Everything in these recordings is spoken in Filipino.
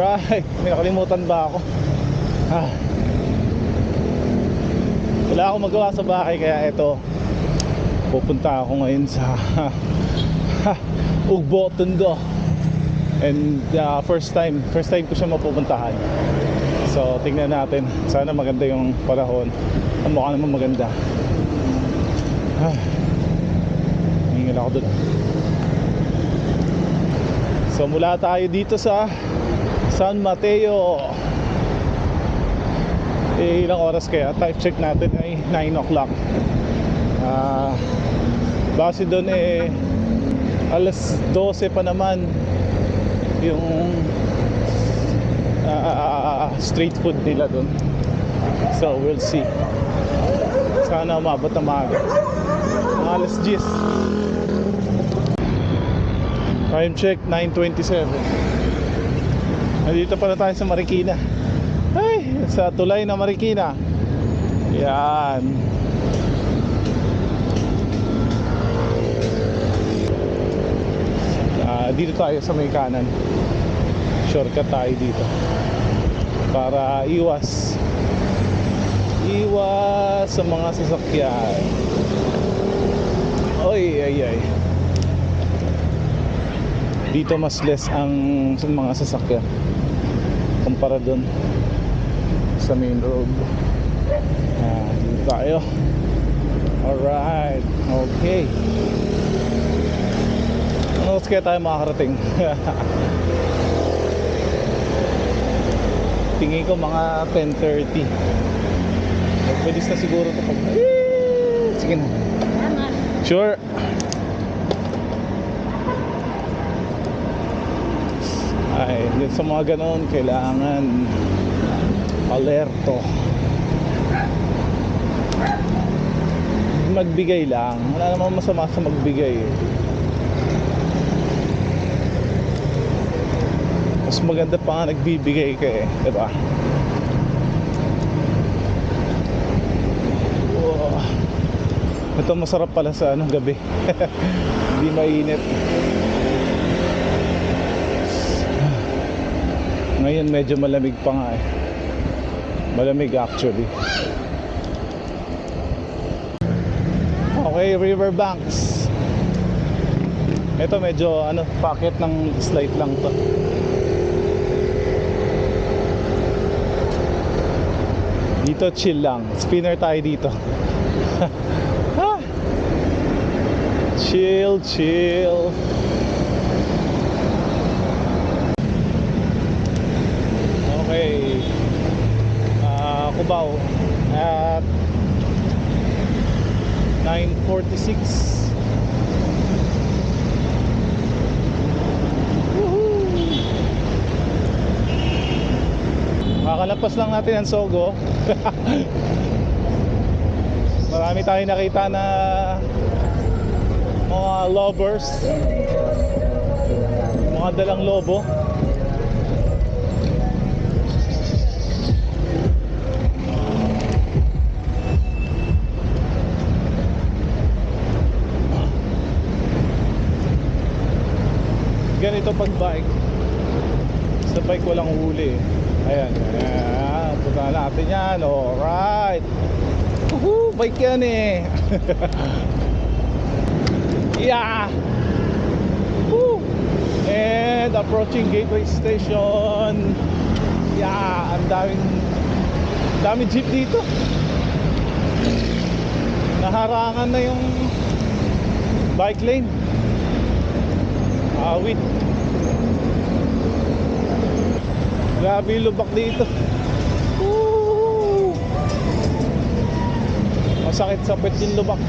Alright, may nakalimutan ba ako? Ah. Wala akong magawa sa bahay kaya ito pupunta ako ngayon sa Ugbo, Tondo and uh, first time first time ko siya mapupuntahan. So tingnan natin. Sana maganda yung panahon. Ang mukha naman maganda. Ah, hingin ako dun. So mula tayo dito sa San Mateo. Eh, ilang oras kaya? Time check natin ay 9 o'clock. Ah base doon eh alas 12 pa naman yung ah, street food nila doon so we'll see. Sana umabot na maaga. Alas 10 time check 9.27 nandito pala tayo sa Marikina. Ay sa tulay na Marikina. Yan. Ah, dito tayo sa may kanan. Shortcut tayo dito. Para iwas. Iwas sa mga sasakyan. Oy ay ay. Dito mas less ang mga sasakyan kumpara doon sa main road. Ah, dito tayo. Alright. Okay. Ano kaya tayo makakarating? Tingin ko mga 10.30 pwede na siguro ito pag sige na. Sure ay din sa mga ganon kailangan alerto magbigay lang wala namang masama sa magbigay eh. mas maganda pa nga nagbibigay ka eh, di ba? Wow. Ito masarap pala sa anong gabi. Hindi mainit. Ngayon medyo malamig pa nga eh. Malamig actually. Okay, riverbanks. Ito medyo ano, packet ng slight lang to. Dito chill lang. Spinner tayo dito. Ah. chill, chill. Okay. Ah, Cubao at 9:46. Woohoo! Kakalapas lang natin ang Sogo. Marami tayong nakita na mga lovers. Mga dalang lobo. Ganito pag bike. Sa bike walang huli. Ayan. Ayan. Punta na natin yan. Alright. Woohoo! Bike yan eh. yeah! Woo! And approaching Gateway Station. Yeah! Ang daming daming jeep dito. Naharangan na yung bike lane. Awit. Grabe lubak dito. Woo! Masakit sa pet yung lubak.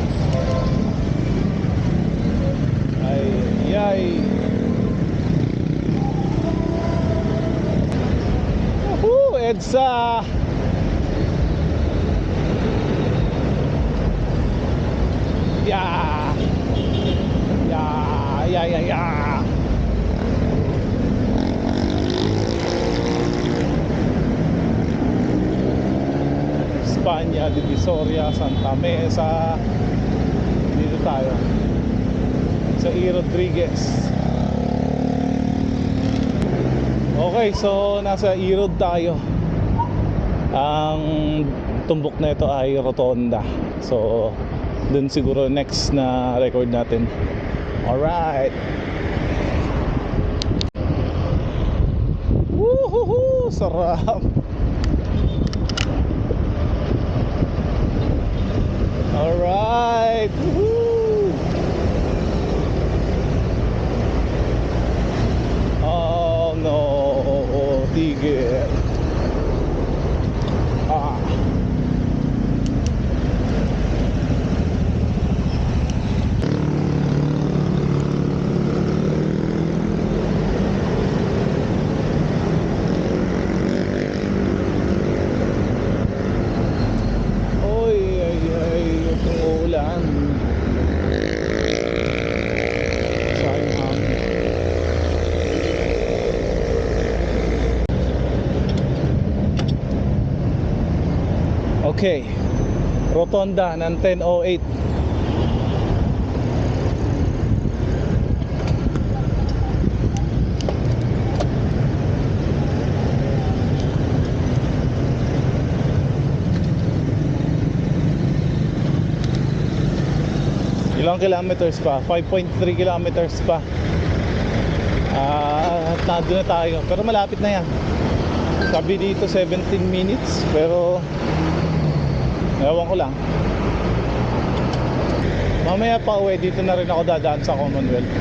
Ay, ay. Woohoo! EDSA! Yeah! Yeah! Yeah, yeah, yeah! Espanya, Divisoria, Santa Mesa dito tayo sa E. Rodriguez Okay, so nasa E-Road tayo. Ang tumbok na ito ay Rotonda. So, dun siguro next na record natin. Alright. Woohoo! Sarap! Alright! Woohoo! Oh no! Tigil! Ah! Oy, ay, ay, itong uulan. Sayang hangin. Okay. Rotonda ng 1008. Ilang kilometers pa? 5.3 kilometers pa. Ah, at nandun na tayo. Pero malapit na yan. Sabi dito 17 minutes, pero ewan ko lang. Mamaya pa uwi, dito na rin ako dadaan sa Commonwealth.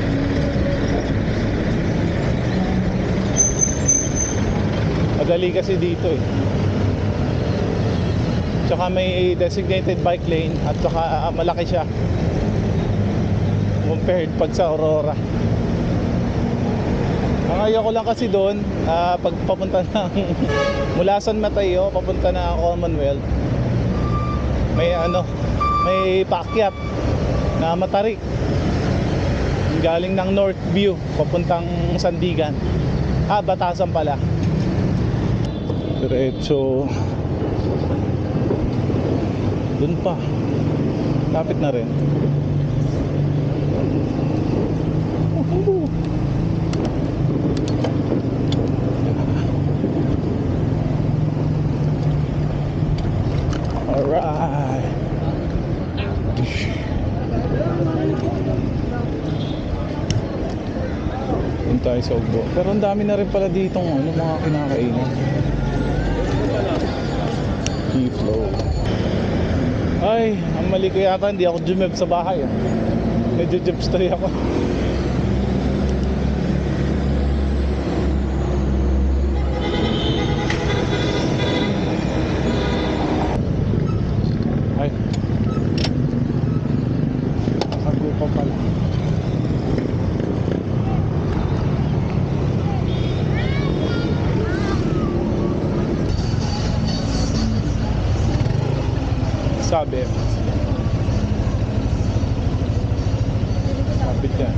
Madali kasi dito eh. Tsaka may designated bike lane at tsaka ah, malaki siya. Compared pag sa Aurora. Ang ayaw ko lang kasi doon, ah, pag papunta ng mula San Mateo, papunta na Commonwealth. May ano, may paakyat na matarik. Galing ng North View, papuntang Sandigan. Ah, Batasan pala. Diretso. Doon pa. Lapit na rin. Woohoo! Alright. Doon tayo sa Ugbo. Pero ang dami na rin pala dito ano, mga kinakainan. P-flow. Ay, ang mali ko yata, hindi ako jumeb sa bahay. Ah. Medyo jebstoy ako. Sabi. Sabit yan.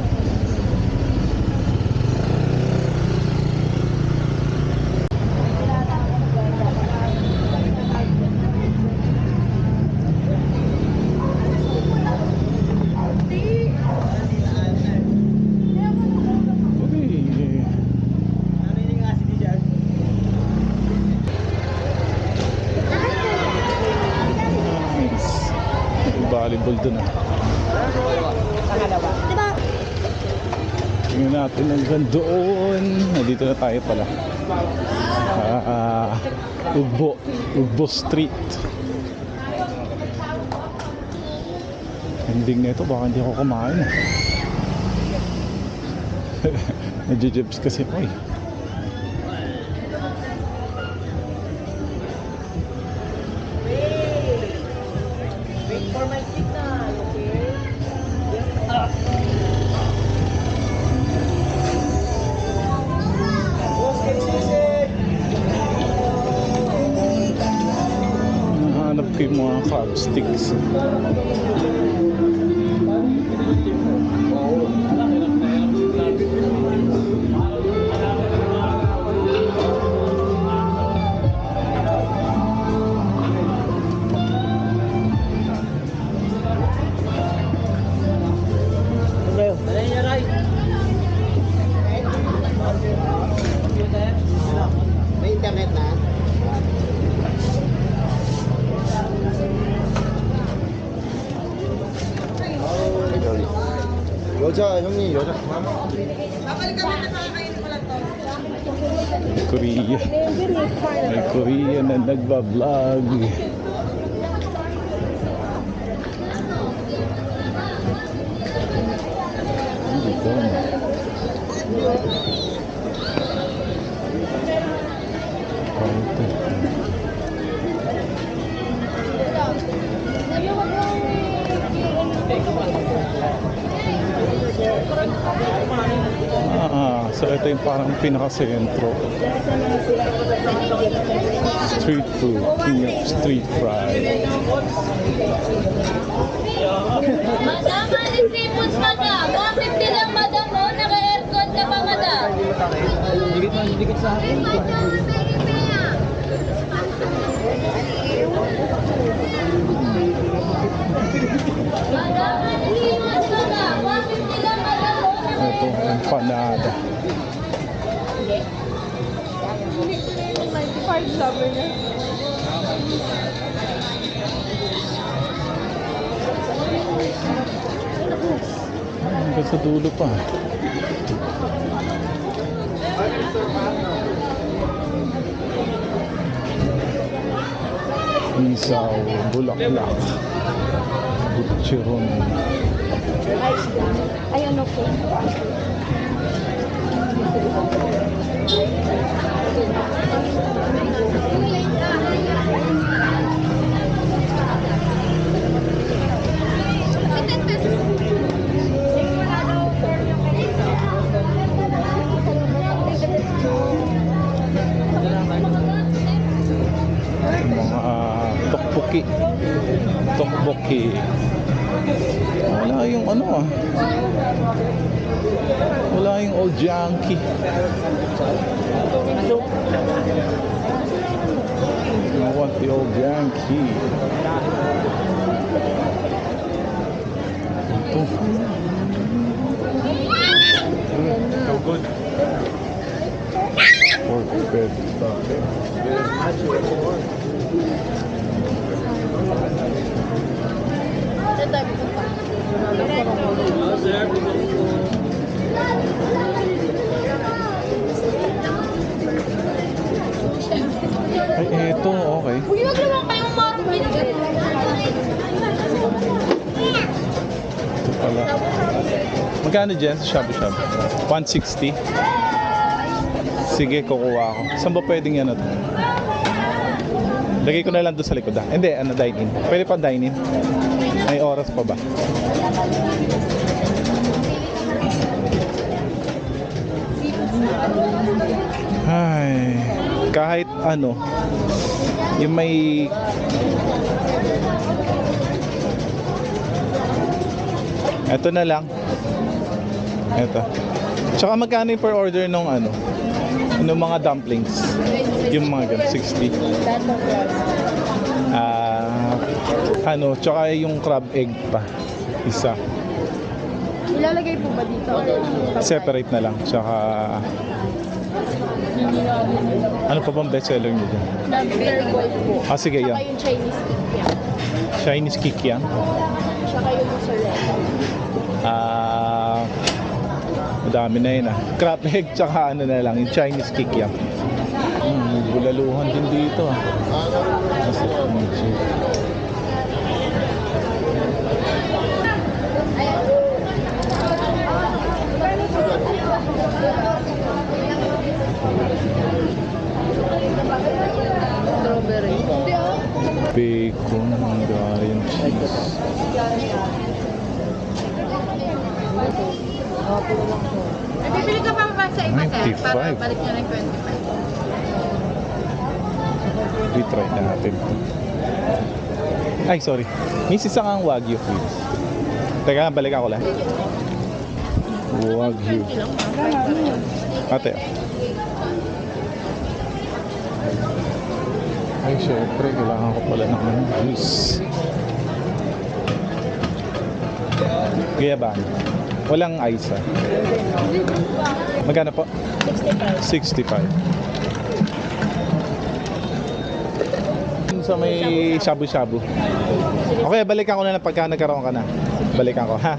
Uy. Nice. May volleyball dun ah. Tingnan natin hanggang doon. Nandito na tayo pala. Ah, ah, Ugbo. Ugbo Street. Ending na ito. Baka hindi ako kumain. ah. Nadjijibs kasi ako eh. 여자 형님 여자 Korea. May Korea na nagbablog. Dito. Ah, so ito yung parang pinaka-sentro. Street food, king of street fry. Madam, aling seafoods, madam. 150 lang, madam, oh. Naka-aircon ka pa, madam. Dikit na, dikit sa akin. Madam, aling oh. Ito, empanada. Hanggang sa dulo pa. Isaw, bulaklak, butcheron. Ay, ano po? mga tokboki tokboki wala yung ano ah. Wala yung old junkie I want the old yankee. Ito so good. Pork bed ay eto okay Huwag naman kayong mga Ito pala. Magkano dyan sa Shabu Shabu? 160? Sige, kukuha ako. Saan ba pwedeng yan ito? Lagay ko na lang doon sa likod ah. Hindi, ano, dine-in. Pwede pa dine-in? May oras pa ba? Ay, kahit ano, yung may Ito na lang. Ito. Tsaka magkano per order nung ano? Nung mga dumplings? Yung mga ganun, 60. Ah, ano, tsaka yung crab egg pa. Isa. Ilalagay po ba dito? Separate na lang. Tsaka ano pa bang bestseller niyo dyan? Bitter ball po. Ah, sige, Tsaka yan. yung Chinese kikiam. Chinese kikiam. Tsaka yung mozzarella. Ah, madami na yun ah. Crab egg tsaka ano na lang, yung Chinese kikiam. Bulaluhan din dito. Nasa. Strawberry. Bacon, Hungarian cheese. Bibili ka pa ba sa iba, sir? 95. Para balik niya ng 25. Retry na natin. Ay, sorry. Miss, isa kang Wagyu, please. Teka, balikan ko lang. Wagyu. Ate. Ay, syempre, kailangan ko pala ng ano, juice. Kaya ba? Walang ice ah. Magkano po? 65. 65. Sa may shabu-shabu. Okay, balikan ko na lang pagka nagkaroon ka na. Balikan ko, ha?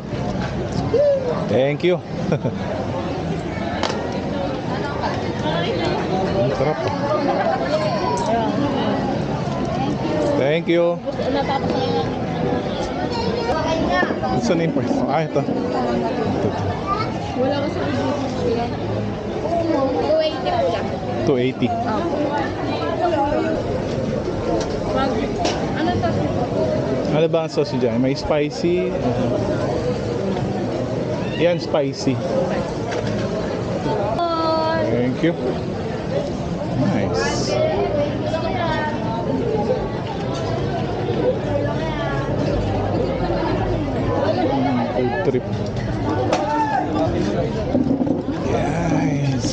Thank you. Sarap. Thank you. Natapos na yun. Saan yung price? Ah, ito. Wala ka sa 280 po lang. 280. Mag, ano to? Ano ba ang sauce dyan? May spicy. uh, yan, spicy. Thank you. Nice. Food trip. Guys.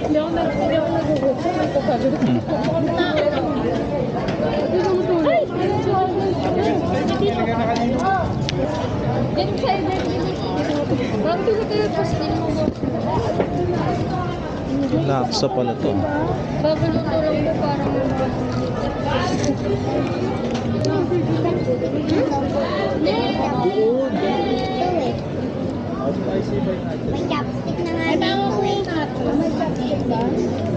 Hindi ako nag- hindi ako nagugutom. Ay! Ganun sa'yo, baby. Bakit hindi kayo pastil mo? Laksa pala to. Bago luto lang mo parang May chopstick na nga dito eh. May chopstick ba?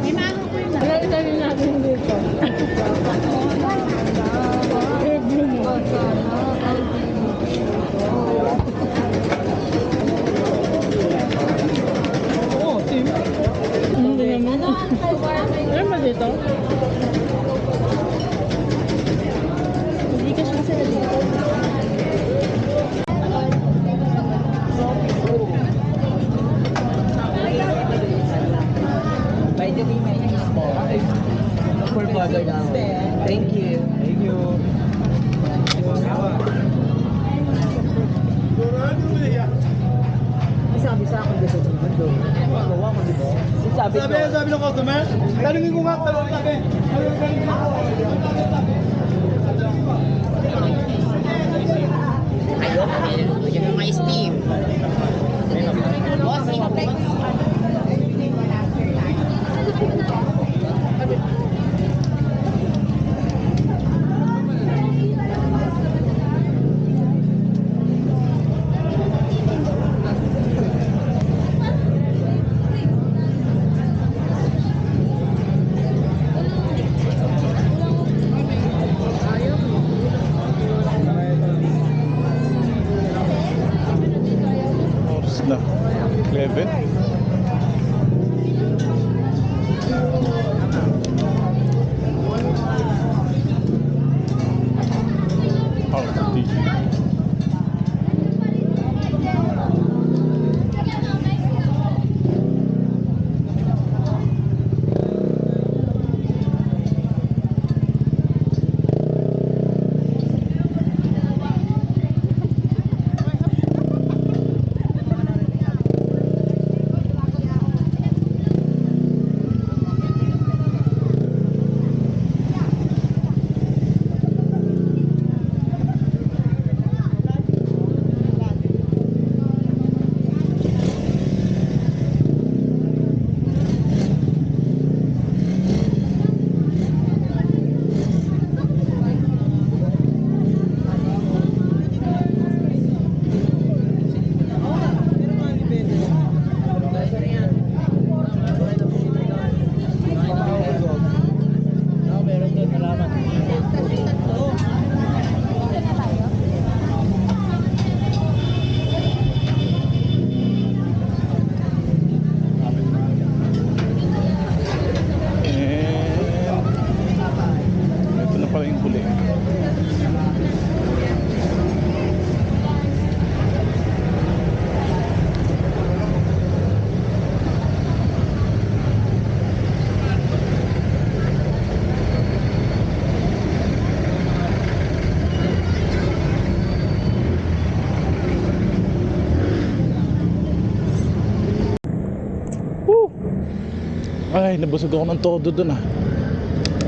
Ay, nabusog ako ng todo dun ah.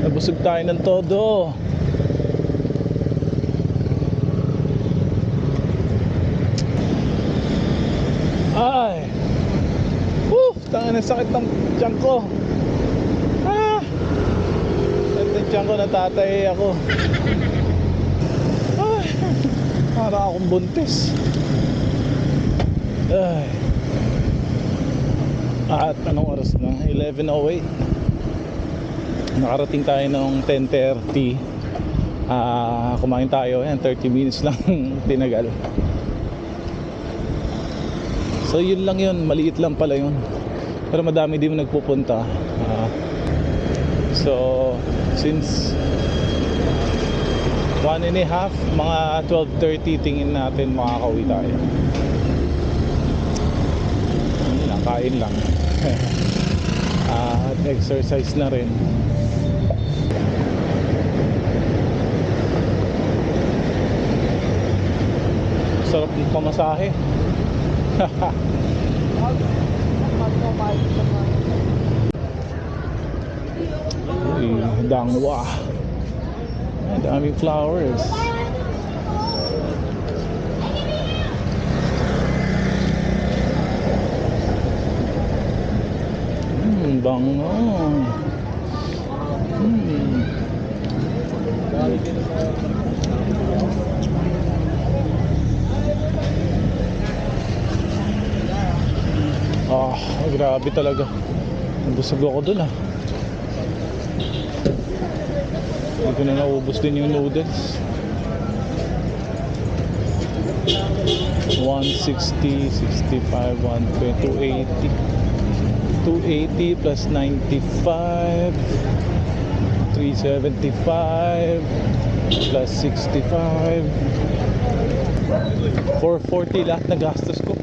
Nabusog tayo ng todo. Ay! Woo! Tanga na sakit ng tiyan ko. Ah! Sakit ng tiyan ko, natatay ako. Ah! Para akong buntis. Ay. At anong oras na? 11.08. Nakarating tayo ng 10.30. Ah, kumain tayo. Yan, 30 minutes lang tinagal. So yun lang yun. Maliit lang pala yun. Pero madami din nagpupunta. Ah, so, since one and a half, mga 12.30 tingin natin makakauwi tayo. Yun lang. Ah, At exercise na rin. Sarap ng pamasahe. Uy, dangwa. Ang daming flowers. Hmm, bango. Hmm. Ah, grabe talaga. Busog ako dun ah. Hindi na naubos din yung noodles. 160, 65, 120, 280. 280 plus 95 375 plus 65 440 lahat na gastos ko.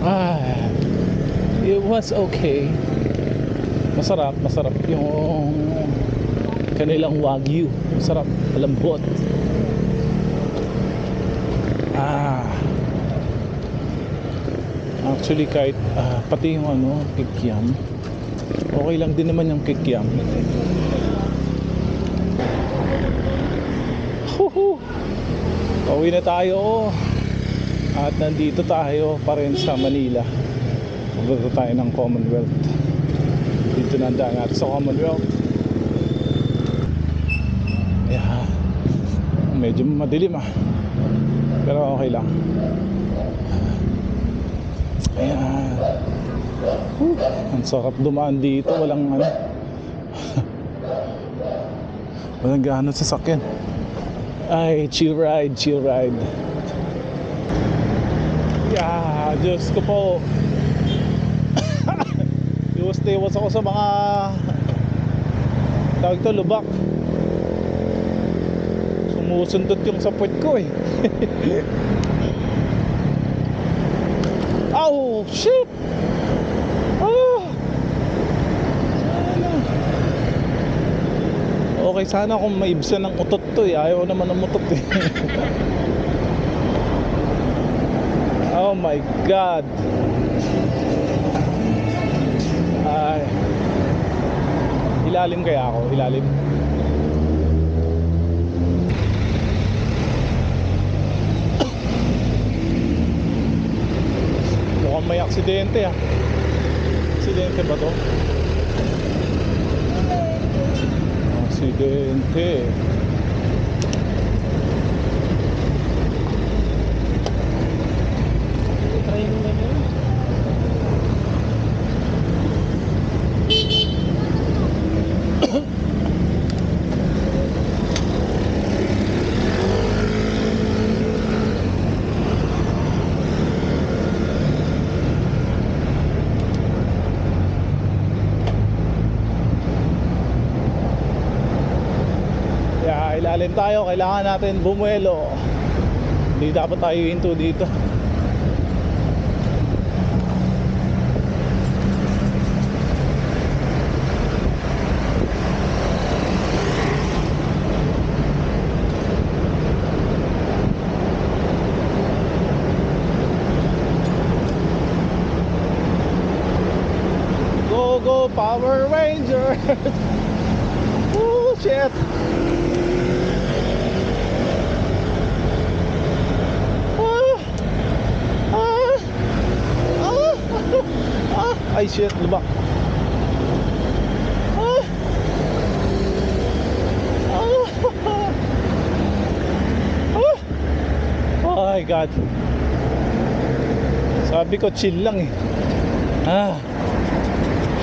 Ah it was okay. Masarap masarap yung kanilang wagyu. Masarap malambot ah actually kahit ah, pati yung ano kikiam okay lang din naman yung kikiam! Pauwi na tayo at nandito tayo pa rin sa Manila. Pupunta tayo ng Commonwealth. Dito na daan natin sa Commonwealth. Yeah. medyo madilim ah. Pero okay lang ayan Whew, ang sarap dumaan dito walang ano. Walang gaano sasakyan ay chill ride chill ride. Yeah Diyos ko po. Iwas na iwas ako sa mga tawag to lubak. Sumusundot yung sapwet ko eh oh shit sana. Okay sana kung maibsan ng utot to eh. Ayaw naman ng utot eh. Oh my god. Ay. Ilalim kaya ako? Ilalim may aksidente ah. Aksidente ba to? Aksidente Kaya ilalim tayo, kailangan natin bumuelo. Hindi dapat tayo hinto dito. Go, go, Power Ranger! oh, shit! Ah! Ah! Ah! Ay, shit, lubak. Ah! Ah! God. Sabi ko chill lang eh. Ah.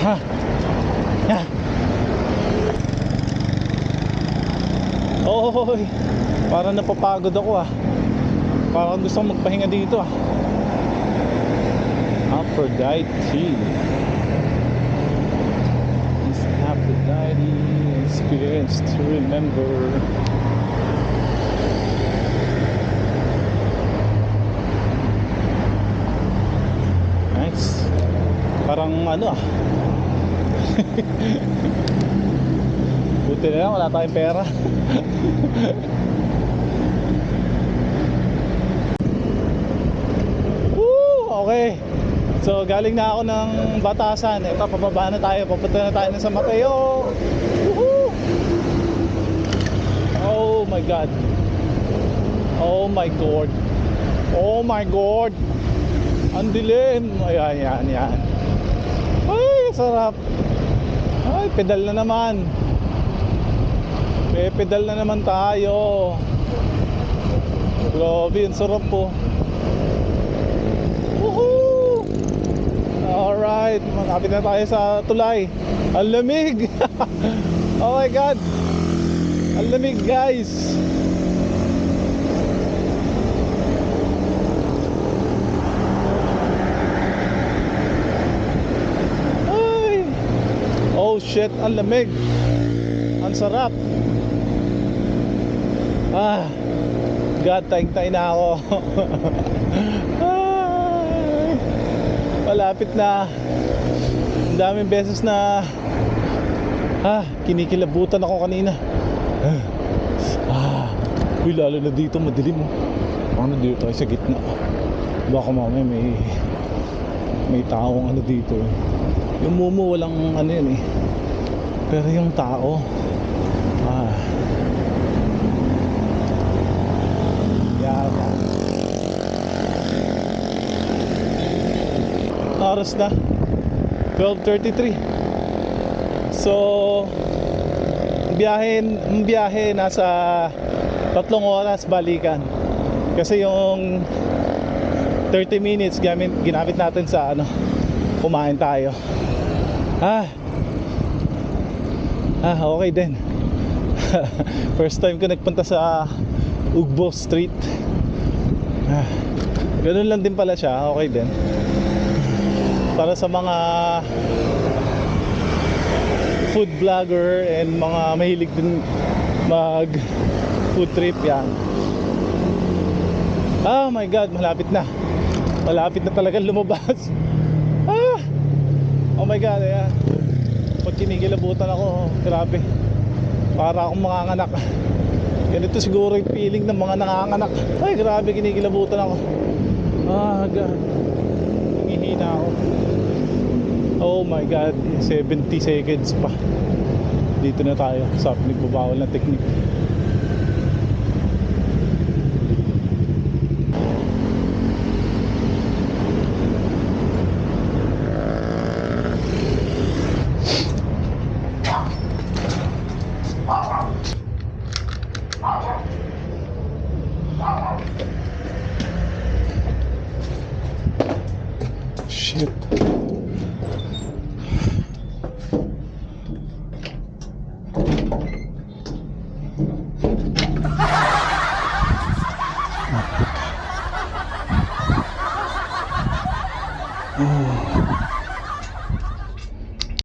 Ha. Ha. Oy. Parang napapagod ako ah. Parang gusto magpahinga dito ah. Aphrodite. This Aphrodite experience to remember. Nice. Parang ano ah. Buti na lang wala tayong pera. Woo! Okay. So galing na ako ng Batasan. Ito pababa na tayo. Papunta na tayo San Mateo. Woohoo! Oh my god. Oh my god. Oh my god. Ang dilim. Ayan, yan, yan. Ay, sarap. Ay, pedal na naman. May pedal na naman tayo. Grabe, ang sarap po. Woohoo! Alright, malapit na tayo sa tulay. Ang lamig! oh my god! Ang lamig guys! Ay! Oh shit, ang lamig! Ang sarap! Ah! God, taing-taing na ako. Malapit na. Ang daming beses na ah, kinikilabutan ako kanina. Ah, uy, lalo na dito madilim oh. Ano dito tayo sa gitna. Baka mamaya may may taong ano dito. eh. Yung mumu walang ano yun eh. Pero yung tao ah Yan. Oras na. 12.33. So, biyahe, biyahe nasa tatlong oras balikan. Kasi yung 30 minutes gamit, ginamit natin sa ano, kumain tayo. Ah, ah okay din. First time ko nagpunta sa Ugbo Street. Ah, ganun lang din pala siya. Okay din. Para sa mga food vlogger and mga mahilig din mag food trip yan. Oh my god, malapit na. Malapit na talaga lumabas. Ah! Oh my god, ayan. Pag kinikilabutan ako, grabe. Para akong manganganak. Ganito siguro yung feeling ng mga nanganganak. Ay, grabe, kinikilabutan ako. Ah, God. Hihina ako. Oh my God, 70 seconds pa. Dito na tayo sa nagbabawal na technique.